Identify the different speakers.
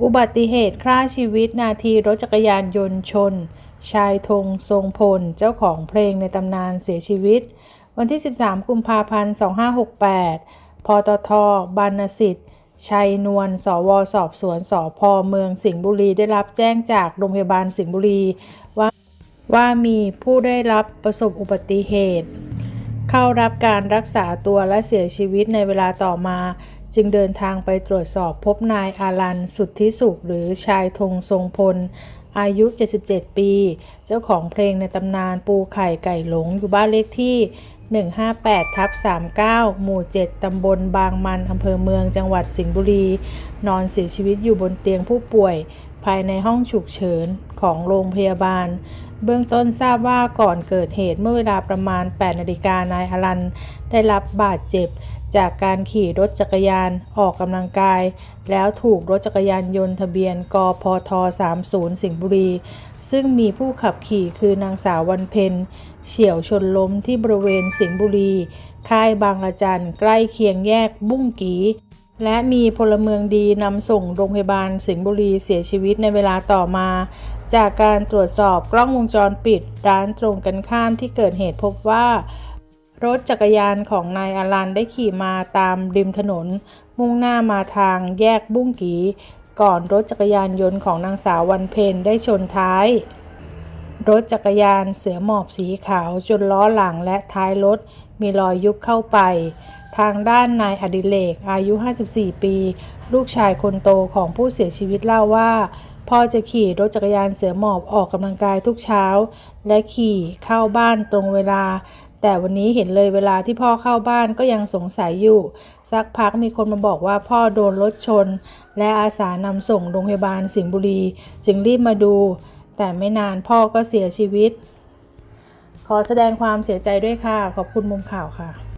Speaker 1: อุบัติเหตุฆ่าชีวิตนาทีรถจักรยานยนต์ชน ชายธงทรงพล เจ้าของเพลงในตำนานเสียชีวิต วันที่ 13 กุมภาพันธ์ 2568 พตทบรรณสิทธิ์ ชัยนวล สว สอบสวน สพเมืองสิงห์บุรี ได้รับแจ้งจากโรงพยาบาลสิงห์บุรี ว่าว่ามีผู้ได้รับประสบอุบัติเหตุ เข้ารับการรักษาตัวและเสียชีวิตในเวลาต่อมา จึงเดินทางไปตรวจสอบพบนายอารันสุทธิสุขหรือชายธงทรงพล อายุ 77 ปี เจ้าของเพลงในตำนานปูไข่ไก่หลงอยู่บ้านเลขที่ 158ทับ39 หมู่ 7 ตำบลบางมัน อำเภอเมืองจังหวัดสิงห์บุรี นอนเสียชีวิตอยู่บนเตียงผู้ป่วย ภายในห้องฉุกเฉินของโรงพยาบาล เบื้องต้นทราบว่าก่อนเกิดเหตุเมื่อเวลาประมาณ 8 นาฬิกานายอรัน ได้รับบาดเจ็บจากการขี่รถจักรยานออกกำลังกาย แล้วถูกรถจักรยานยนต์ทะเบียนกพท 30 สิงห์บุรี ซึ่งมีผู้ขับขี่คือนางสาววันเพ็ญเฉี่ยวชนล้มที่บริเวณสิงห์บุรี ค่ายบางละจันใกล้เคียงแยกบุ้งกี และมีพลเมืองดีนำส่งโรงพยาบาลสิงห์บุรีเสียชีวิตในเวลาต่อมา จากการตรวจสอบกล้องวงจรปิดร้านตรงกันข้ามที่เกิดเหตุพบว่า รถจักรยานของนายอลันได้ขี่มาตามริมถนน มุ่งหน้ามาทางแยกบุ้งกีก่อนรถจักรยานยนต์ของนางสาววันเพ็ญได้ชนท้าย รถจักรยานเสือหมอบสีขาวจนล้อหลังและท้ายรถมีรอยยุบเข้าไป ทางด้านนายอดิเรกอายุ 54 ปี ลูกชายคนโตของผู้เสียชีวิตเล่าว่าพ่อจะขี่รถจักรยานเสือหมอบออกกำลังกายทุกเช้า และขี่เข้าบ้านตรงเวลา แต่วันนี้เห็นเลยเวลาที่พ่อเข้าบ้านก็ยังสงสัยอยู่ สักพักมีคนมาบอกว่าพ่อโดนรถชน และอาสานำส่งโรงพยาบาลสิงห์บุรี จึงรีบมาดู แต่ไม่นานพ่อก็เสียชีวิต ขอแสดงความเสียใจด้วยค่ะ ขอบคุณมุมข่าวค่ะ